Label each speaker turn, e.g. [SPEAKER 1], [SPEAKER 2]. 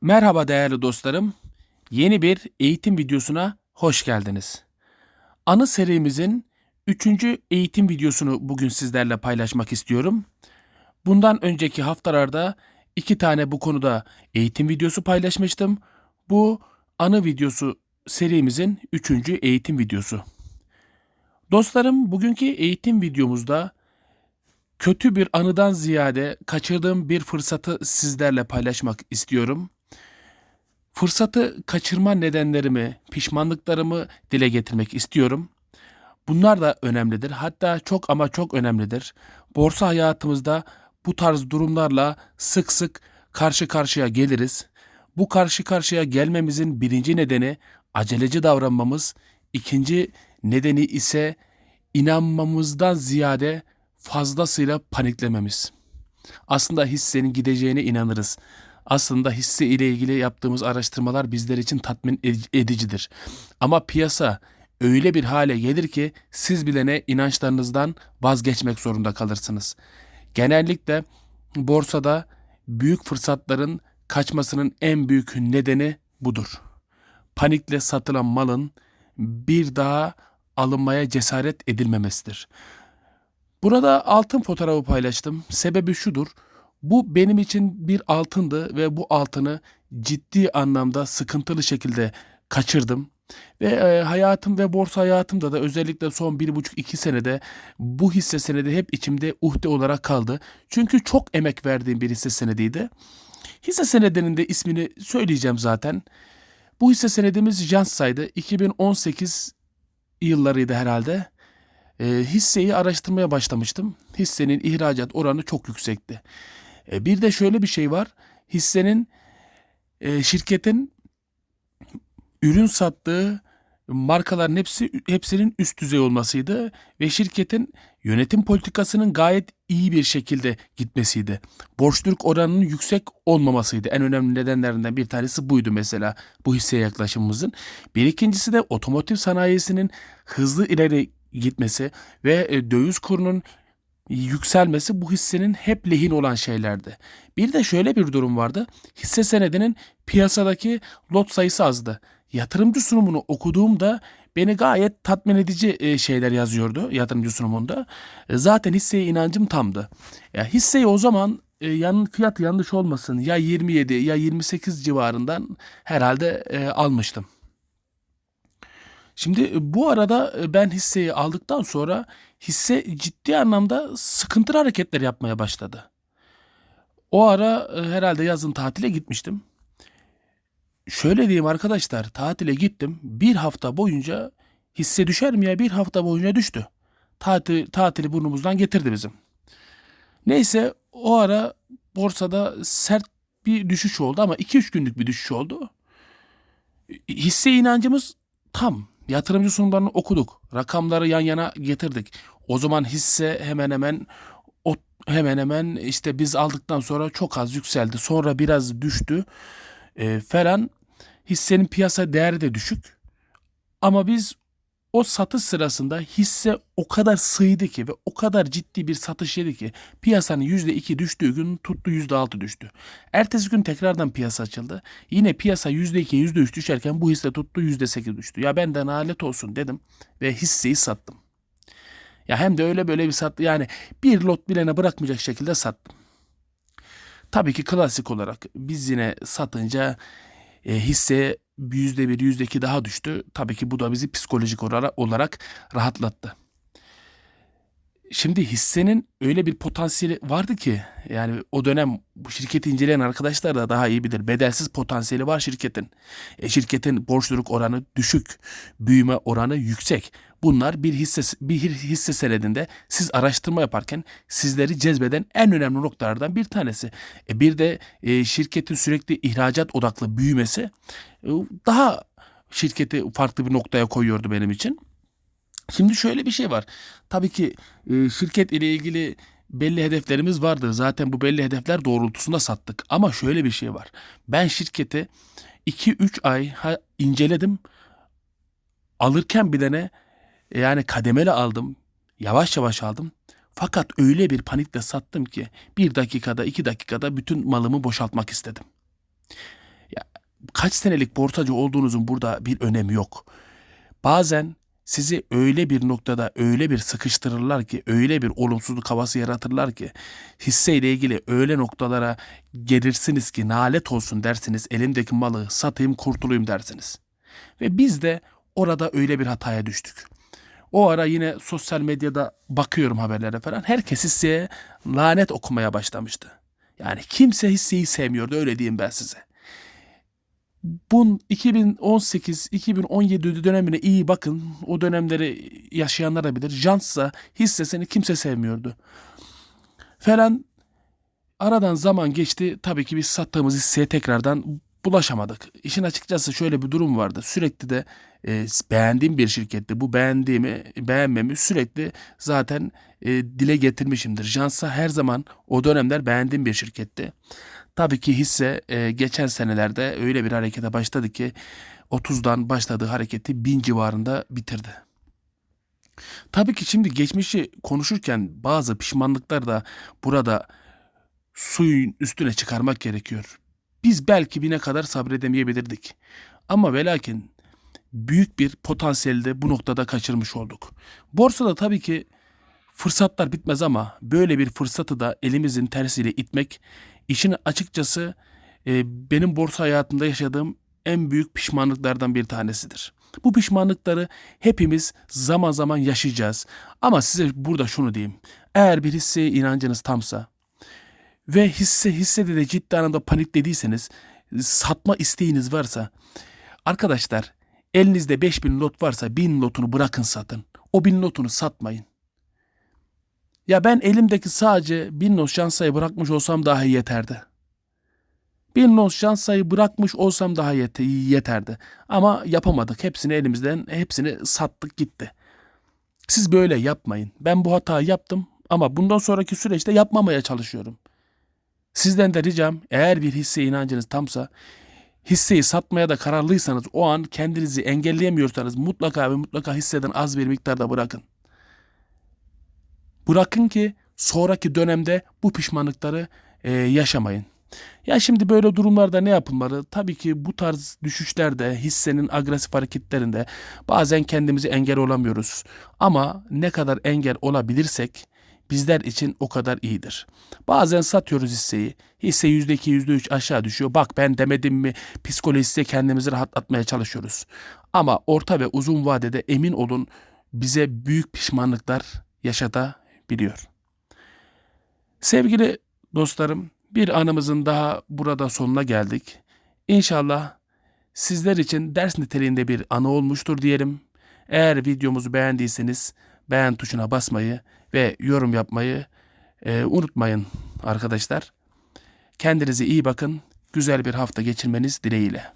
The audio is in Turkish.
[SPEAKER 1] Merhaba değerli dostlarım. Yeni bir eğitim videosuna hoş geldiniz. Anı serimizin 3. eğitim videosunu bugün sizlerle paylaşmak istiyorum. Bundan önceki haftalarda iki tane bu konuda eğitim videosu paylaşmıştım. Bu anı videosu serimizin 3. eğitim videosu. Dostlarım bugünkü eğitim videomuzda kötü bir anıdan ziyade kaçırdığım bir fırsatı sizlerle paylaşmak istiyorum. Fırsatı kaçırma nedenlerimi, pişmanlıklarımı dile getirmek istiyorum. Bunlar da önemlidir. Hatta çok ama çok önemlidir. Borsa hayatımızda bu tarz durumlarla sık sık karşı karşıya geliriz. Bu karşı karşıya gelmemizin birinci nedeni aceleci davranmamız, ikinci nedeni ise inanmamızdan ziyade fazlasıyla paniklememiz. Aslında hissenin gideceğine inanırız. Aslında hisse ile ilgili yaptığımız araştırmalar bizler için tatmin edicidir. Ama piyasa öyle bir hale gelir ki siz bilene inançlarınızdan vazgeçmek zorunda kalırsınız. Genellikle borsada büyük fırsatların kaçmasının en büyük nedeni budur. Panikle satılan malın bir daha alınmaya cesaret edilmemesidir. Burada altın fotoğrafı paylaştım. Sebebi şudur. Bu benim için bir altındı ve bu altını ciddi anlamda sıkıntılı şekilde kaçırdım. Ve e, hayatım ve borsa hayatımda da özellikle son bir buçuk iki senede bu hisse senedi hep içimde uhde olarak kaldı. Çünkü çok emek verdiğim bir hisse senediydi. Hisse senedinin de ismini söyleyeceğim zaten. Bu hisse senedimiz Janssa'ydı. 2018 yıllarıydı herhalde. E, hisseyi araştırmaya başlamıştım. Hissenin ihracat oranı çok yüksekti. E, bir de şöyle bir şey var. Hissenin e, şirketin ürün sattığı markaların hepsi hepsinin üst düzey olmasıydı ve şirketin yönetim politikasının gayet iyi bir şekilde gitmesiydi. Borçluluk oranının yüksek olmamasıydı. En önemli nedenlerinden bir tanesi buydu mesela bu hisseye yaklaşımımızın. Bir ikincisi de otomotiv sanayisinin hızlı ileri gitmesi ve e, döviz kurunun yükselmesi bu hissenin hep lehin olan şeylerdi. Bir de şöyle bir durum vardı. Hisse senedinin piyasadaki lot sayısı azdı. Yatırımcı sunumunu okuduğumda beni gayet tatmin edici e, şeyler yazıyordu yatırımcı sunumunda. E, zaten hisseye inancım tamdı. Ya hisseyi o zaman e, yan fiyat yanlış olmasın ya 27 ya 28 civarından herhalde almıştım. Şimdi bu arada ben hisseyi aldıktan sonra hisse ciddi anlamda sıkıntılı hareketler yapmaya başladı. O ara herhalde yazın tatile gitmiştim. Şöyle diyeyim arkadaşlar tatile gittim. Bir hafta boyunca hisse düşer mi ya bir hafta boyunca düştü. Tatil, tatili burnumuzdan getirdi bizim. Neyse o ara borsada sert bir düşüş oldu ama 2-3 günlük bir düşüş oldu. Hisse inancımız tam. Yatırımcı sunumlarını okuduk. Rakamları yan yana getirdik. O zaman hisse hemen hemen o hemen hemen işte biz aldıktan sonra çok az yükseldi. Sonra biraz düştü. E, falan hissenin piyasa değeri de düşük. Ama biz o satış sırasında hisse o kadar sıydı ki ve o kadar ciddi bir satış yedi ki piyasanın %2 düştüğü gün tuttu %6 düştü. Ertesi gün tekrardan piyasa açıldı. Yine piyasa %2 %3 düşerken bu hisse tuttu %8 düştü. Ya benden alet olsun dedim ve hisseyi sattım. Ya hem de öyle böyle bir sattı yani bir lot bilene bırakmayacak şekilde sattım. Tabii ki klasik olarak biz yine satınca e, hisse yüzde bir, yüzde iki daha düştü. Tabii ki bu da bizi psikolojik olarak rahatlattı. Şimdi hissenin öyle bir potansiyeli vardı ki yani o dönem bu şirketi inceleyen arkadaşlar da daha iyi bilir. Bedelsiz potansiyeli var şirketin. E, şirketin borçluluk oranı düşük, büyüme oranı yüksek. Bunlar bir hisse bir hisse senedinde siz araştırma yaparken sizleri cezbeden en önemli noktalardan bir tanesi. E, bir de e, şirketin sürekli ihracat odaklı büyümesi e, daha şirketi farklı bir noktaya koyuyordu benim için. Şimdi şöyle bir şey var. Tabii ki e, şirket ile ilgili belli hedeflerimiz vardı. Zaten bu belli hedefler doğrultusunda sattık. Ama şöyle bir şey var. Ben şirketi 2-3 ay inceledim. Alırken bir ne e, yani kademeli aldım. Yavaş yavaş aldım. Fakat öyle bir panikle sattım ki bir dakikada iki dakikada bütün malımı boşaltmak istedim. kaç senelik borsacı olduğunuzun burada bir önemi yok. Bazen sizi öyle bir noktada öyle bir sıkıştırırlar ki, öyle bir olumsuzluk havası yaratırlar ki hisseyle ilgili öyle noktalara gelirsiniz ki nalet olsun dersiniz. Elimdeki malı satayım kurtulayım dersiniz. Ve biz de orada öyle bir hataya düştük. O ara yine sosyal medyada bakıyorum haberlere falan. Herkes hisseye lanet okumaya başlamıştı. Yani kimse hisseyi sevmiyordu öyle diyeyim ben size. Bun 2018-2017 dönemine iyi bakın. O dönemleri yaşayanlar da bilir. Janssa hissesini kimse sevmiyordu. Falan aradan zaman geçti. Tabii ki biz sattığımız hisseye tekrardan bulaşamadık. İşin açıkçası şöyle bir durum vardı. Sürekli de e, beğendiğim bir şirketti. Bu beğendiğimi, beğenmemi sürekli zaten e, dile getirmişimdir. Jansa her zaman o dönemler beğendiğim bir şirketti. Tabii ki hisse e, geçen senelerde öyle bir harekete başladı ki 30'dan başladığı hareketi 1000 civarında bitirdi. Tabii ki şimdi geçmişi konuşurken bazı pişmanlıklar da burada suyun üstüne çıkarmak gerekiyor. Biz belki bine kadar sabredemeyebilirdik. Ama ve lakin büyük bir potansiyeli de bu noktada kaçırmış olduk. Borsada tabii ki fırsatlar bitmez ama böyle bir fırsatı da elimizin tersiyle itmek işin açıkçası e, benim borsa hayatımda yaşadığım en büyük pişmanlıklardan bir tanesidir. Bu pişmanlıkları hepimiz zaman zaman yaşayacağız. Ama size burada şunu diyeyim. Eğer bir hisseye inancınız tamsa ve hisse hissede de ciddi anlamda paniklediyseniz satma isteğiniz varsa arkadaşlar elinizde 5000 lot varsa 1000 lotunu bırakın satın. O 1000 lotunu satmayın. Ya ben elimdeki sadece 1000 lot şans sayı bırakmış olsam daha yeterdi. 1000 lot şans sayı bırakmış olsam daha yet- yeterdi. Ama yapamadık. Hepsini elimizden hepsini sattık gitti. Siz böyle yapmayın. Ben bu hatayı yaptım ama bundan sonraki süreçte yapmamaya çalışıyorum. Sizden de ricam eğer bir hisse inancınız tamsa hisseyi satmaya da kararlıysanız o an kendinizi engelleyemiyorsanız mutlaka ve mutlaka hisseden az bir miktarda bırakın. Bırakın ki sonraki dönemde bu pişmanlıkları e, yaşamayın. Ya şimdi böyle durumlarda ne yapılmalı? Tabii ki bu tarz düşüşlerde, hissenin agresif hareketlerinde bazen kendimizi engel olamıyoruz. Ama ne kadar engel olabilirsek bizler için o kadar iyidir. Bazen satıyoruz hisseyi. Hisse %2, %3 aşağı düşüyor. Bak ben demedim mi psikolojisiyle kendimizi rahatlatmaya çalışıyoruz. Ama orta ve uzun vadede emin olun bize büyük pişmanlıklar yaşatabiliyor. Sevgili dostlarım bir anımızın daha burada sonuna geldik. İnşallah sizler için ders niteliğinde bir anı olmuştur diyelim. Eğer videomuzu beğendiyseniz beğen tuşuna basmayı ve yorum yapmayı e, unutmayın arkadaşlar. Kendinize iyi bakın. Güzel bir hafta geçirmeniz dileğiyle.